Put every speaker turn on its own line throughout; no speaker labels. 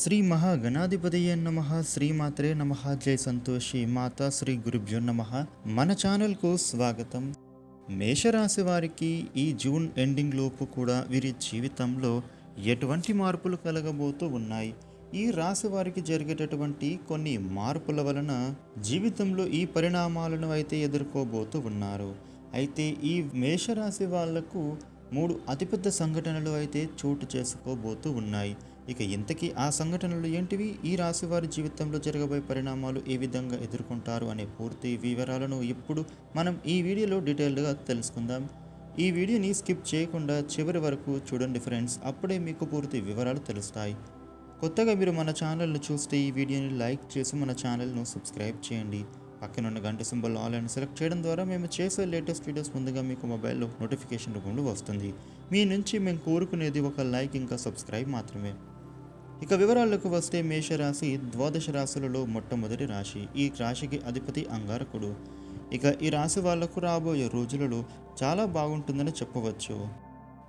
శ్రీ మహాగణాధిపతయ నమ శ్రీమాత్రే నమ జై సంతోషి మాతా శ్రీ గురుభ్యో నమ. మన ఛానల్కు స్వాగతం. మేషరాశి వారికి ఈ జూన్ ఎండింగ్ లోపు కూడా వీరి జీవితంలో ఎటువంటి మార్పులు కలగబోతూ ఉన్నాయి? ఈ రాశి వారికి జరిగేటటువంటి కొన్ని మార్పుల వలన జీవితంలో ఈ పరిణామాలను అయితే ఎదుర్కోబోతూ ఉన్నారు. అయితే ఈ మేషరాశి వాళ్ళకు మూడు అతిపెద్ద సంఘటనలు అయితే చోటు చేసుకోబోతూ ఉన్నాయి. ఇక ఇంతకీ ఆ సంఘటనలు ఏంటివి? ఈ రాశి వారి జీవితంలో జరగబోయే పరిణామాలు ఏ విధంగా ఎదుర్కొంటారు అనే పూర్తి వివరాలను ఇప్పుడు మనం ఈ వీడియోలో డీటెయిల్డ్గా తెలుసుకుందాం. ఈ వీడియోని స్కిప్ చేయకుండా చివరి వరకు చూడండి ఫ్రెండ్స్ అప్పుడే మీకు పూర్తి వివరాలు తెలుస్తాయి. కొత్తగా మీరు మన ఛానల్ను చూస్తే ఈ వీడియోని లైక్ చేసి మన ఛానల్ను సబ్స్క్రైబ్ చేయండి. పక్కనున్న గంట సింబల్ ఆల్ అని సెలెక్ట్ చేయడం ద్వారా మేము చేసే లేటెస్ట్ వీడియోస్ ముందుగా మీకు మొబైల్లో నోటిఫికేషన్ రూపంలో వస్తుంది. మీ నుంచి మేము కోరుకునేది ఒక లైక్ ఇంకా సబ్స్క్రైబ్ మాత్రమే. ఇక వివరాలకు వస్తే మేషరాశి ద్వాదశ రాశులలో మొట్టమొదటి రాశి. ఈ రాశికి అధిపతి అంగారకుడు. ఇక ఈ రాశి వాళ్ళకు రాబోయే రోజులలో చాలా బాగుంటుందని చెప్పవచ్చు.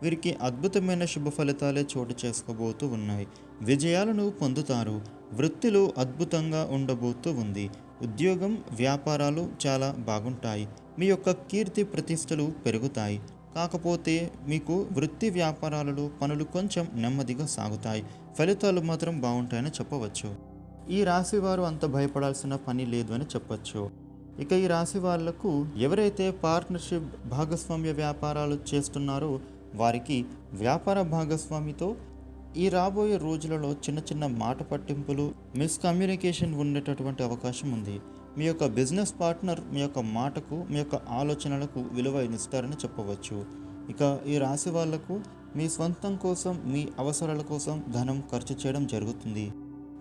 వీరికి అద్భుతమైన శుభ ఫలితాలే చోటు చేసుకోబోతూ ఉన్నాయి. విజయాలను పొందుతారు. వృత్తిలో అద్భుతంగా ఉండబోతూ ఉంది. ఉద్యోగం వ్యాపారాలు చాలా బాగుంటాయి. మీ యొక్క కీర్తి ప్రతిష్టలు పెరుగుతాయి. కాకపోతే మీకు వృత్తి వ్యాపారాలలో పనులు కొంచెం నెమ్మదిగా సాగుతాయి. ఫలితాలు మాత్రం బాగుంటాయని చెప్పవచ్చు. ఈ రాశి వారు అంత భయపడాల్సిన పని లేదు అని చెప్పచ్చు. ఇక ఈ రాశి వాళ్ళకు ఎవరైతే పార్ట్నర్షిప్ భాగస్వామ్య వ్యాపారాలు చేస్తున్నారో వారికి వ్యాపార భాగస్వామితో ఈ రాబోయే రోజులలో చిన్న చిన్న మాట పట్టింపులు మిస్కమ్యూనికేషన్ ఉండేటటువంటి అవకాశం ఉంది. మీ యొక్క బిజినెస్ పార్ట్నర్ మీ యొక్క మాటకు మీ యొక్క ఆలోచనలకు విలువనిస్తారని చెప్పవచ్చు. ఇక ఈ రాశి వాళ్ళకు మీ స్వంతం కోసం మీ అవసరాల కోసం ధనం ఖర్చు చేయడం జరుగుతుంది.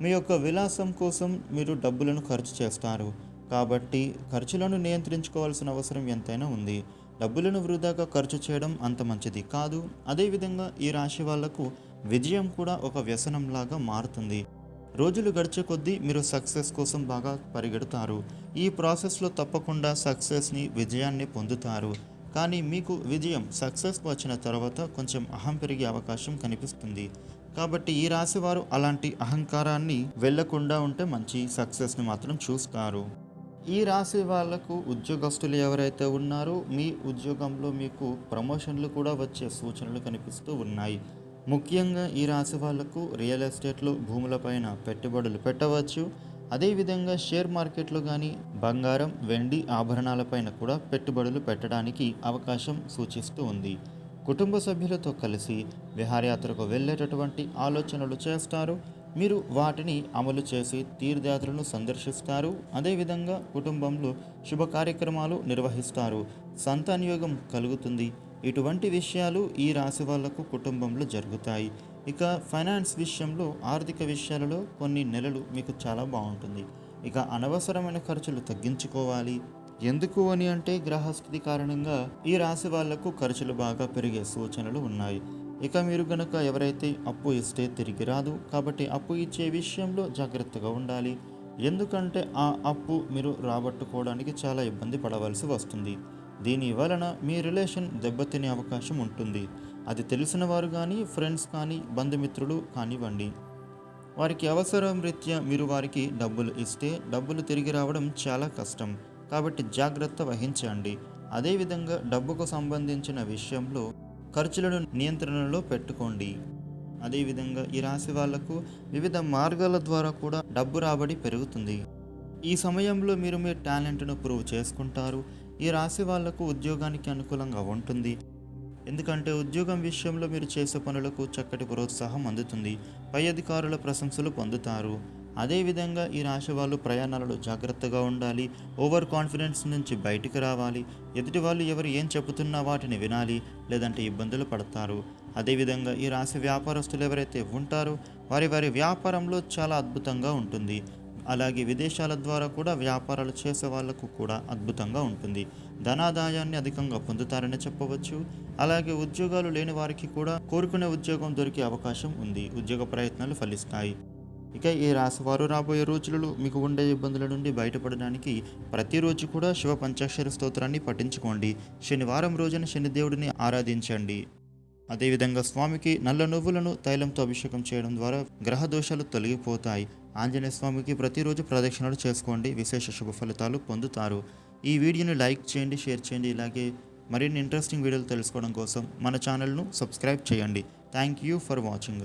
మీ యొక్క విలాసం కోసం మీరు డబ్బులను ఖర్చు చేస్తారు. కాబట్టి ఖర్చులను నియంత్రించుకోవాల్సిన అవసరం ఎంతైనా ఉంది. డబ్బులను వృధాగా ఖర్చు చేయడం అంత మంచిది కాదు. అదేవిధంగా ఈ రాశి వాళ్ళకు విజయం కూడా ఒక వ్యసనంలాగా మారుతుంది. రోజులు గడిచే కొద్దీ మీరు సక్సెస్ కోసం బాగా పరిగెడతారు. ఈ ప్రాసెస్లో తప్పకుండా సక్సెస్ని విజయాన్ని పొందుతారు. కానీ మీకు విజయం సక్సెస్ వచ్చిన తర్వాత కొంచెం అహం పెరిగే అవకాశం కనిపిస్తుంది. కాబట్టి ఈ రాశి వారు అలాంటి అహంకారాన్ని వెళ్ళకుండా ఉంటే మంచి సక్సెస్ని మాత్రం చూస్తారు. ఈ రాశి వాళ్ళకు ఉద్యోగస్తులు ఎవరైతే ఉన్నారో మీ ఉద్యోగంలో మీకు ప్రమోషన్లు కూడా వచ్చే సూచనలు కనిపిస్తూ ఉన్నాయి. ముఖ్యంగా ఈ రాశి వాళ్ళకు రియల్ ఎస్టేట్లో భూములపైన పెట్టుబడులు పెట్టవచ్చు. అదేవిధంగా షేర్ మార్కెట్లో కానీ బంగారం వెండి ఆభరణాలపైన కూడా పెట్టుబడులు పెట్టడానికి అవకాశం సూచిస్తూ ఉంది. కుటుంబ సభ్యులతో కలిసి విహారయాత్రకు వెళ్ళేటటువంటి ఆలోచనలు చేస్తారు. మీరు వాటిని అమలు చేసి తీర్థయాత్రలను సందర్శిస్తారు. అదేవిధంగా కుటుంబంలో శుభ కార్యక్రమాలు నిర్వహిస్తారు. సంతానయోగం కలుగుతుంది. ఇటువంటి విషయాలు ఈ రాశి వాళ్ళకు కుటుంబంలో జరుగుతాయి. ఇక ఫైనాన్స్ విషయంలో ఆర్థిక విషయాలలో కొన్ని నెలలు మీకు చాలా బాగుంటుంది. ఇక అనవసరమైన ఖర్చులు తగ్గించుకోవాలి. ఎందుకు అని అంటే గ్రహస్థితి కారణంగా ఈ రాశి వాళ్ళకు ఖర్చులు బాగా పెరిగే సూచనలు ఉన్నాయి. ఇక మీరు గనక ఎవరైతే అప్పు ఇస్తే తిరిగి రాదు. కాబట్టి అప్పు ఇచ్చే విషయంలో జాగ్రత్తగా ఉండాలి. ఎందుకంటే ఆ అప్పు మీరు రాబట్టుకోవడానికి చాలా ఇబ్బంది పడవలసి వస్తుంది. దీని వలన మీ రిలేషన్ దెబ్బతినే అవకాశం ఉంటుంది. అది తెలిసిన వారు కానీ ఫ్రెండ్స్ కానీ బంధుమిత్రులు కానివ్వండి. వారికి అవసరం రీత్యా మీరు వారికి డబ్బులు ఇస్తే డబ్బులు తిరిగి రావడం చాలా కష్టం. కాబట్టి జాగ్రత్త వహించండి. అదేవిధంగా డబ్బుకు సంబంధించిన విషయంలో ఖర్చులను నియంత్రణలో పెట్టుకోండి. అదేవిధంగా ఈ రాశి వాళ్ళకు వివిధ మార్గాల ద్వారా కూడా డబ్బు రాబడి పెరుగుతుంది. ఈ సమయంలో మీరు మీ టాలెంట్ను ప్రూవ్ చేసుకుంటారు. ఈ రాశి వాళ్ళకు ఉద్యోగానికి అనుకూలంగా ఉంటుంది. ఎందుకంటే ఉద్యోగం విషయంలో మీరు చేసే పనులకు చక్కటి ప్రోత్సాహం అందుతుంది. పై అధికారుల ప్రశంసలు పొందుతారు. అదేవిధంగా ఈ రాశి వాళ్ళు ప్రయాణాలలో జాగ్రత్తగా ఉండాలి. ఓవర్ కాన్ఫిడెన్స్ నుంచి బయటికి రావాలి. ఎదుటి వాళ్ళు ఎవరు ఏం చెబుతున్నా వాటిని వినాలి. లేదంటే ఇబ్బందులు పడతారు. అదేవిధంగా ఈ రాశి వ్యాపారస్తులు ఎవరైతే ఉంటారో వారి వారి వ్యాపారంలో చాలా అద్భుతంగా ఉంటుంది. అలాగే విదేశాల ద్వారా కూడా వ్యాపారాలు చేసే వాళ్ళకు కూడా అద్భుతంగా ఉంటుంది. ధనాదాయాన్ని అధికంగా పొందుతారని చెప్పవచ్చు. అలాగే ఉద్యోగాలు లేని వారికి కూడా కోరుకునే ఉద్యోగం దొరికే అవకాశం ఉంది. ఉద్యోగ ప్రయత్నాలు ఫలిస్తాయి. ఇక ఈ రాశివారు రాబోయే రోజులలో మీకు ఉండే ఇబ్బందుల నుండి బయటపడడానికి ప్రతిరోజు కూడా శివ పంచాక్షర స్తోత్రాన్ని పఠించుకోండి. శనివారం రోజున శనిదేవుడిని ఆరాధించండి. అదేవిధంగా స్వామికి నల్ల నువ్వులను తైలంతో అభిషేకం చేయడం ద్వారా గ్రహ దోషాలు తొలగిపోతాయి. ఆంజనేయ స్వామికి ప్రతిరోజు ప్రదక్షిణలు చేసుకోండి. విశేష శుభ ఫలితాలు పొందుతారు. ఈ వీడియోని లైక్ చేయండి షేర్ చేయండి. ఇలాగే మరిన్ని ఇంట్రెస్టింగ్ వీడియోలు తెలుసుకోవడం కోసం మన ఛానల్ను సబ్స్క్రైబ్ చేయండి. Thank you for watching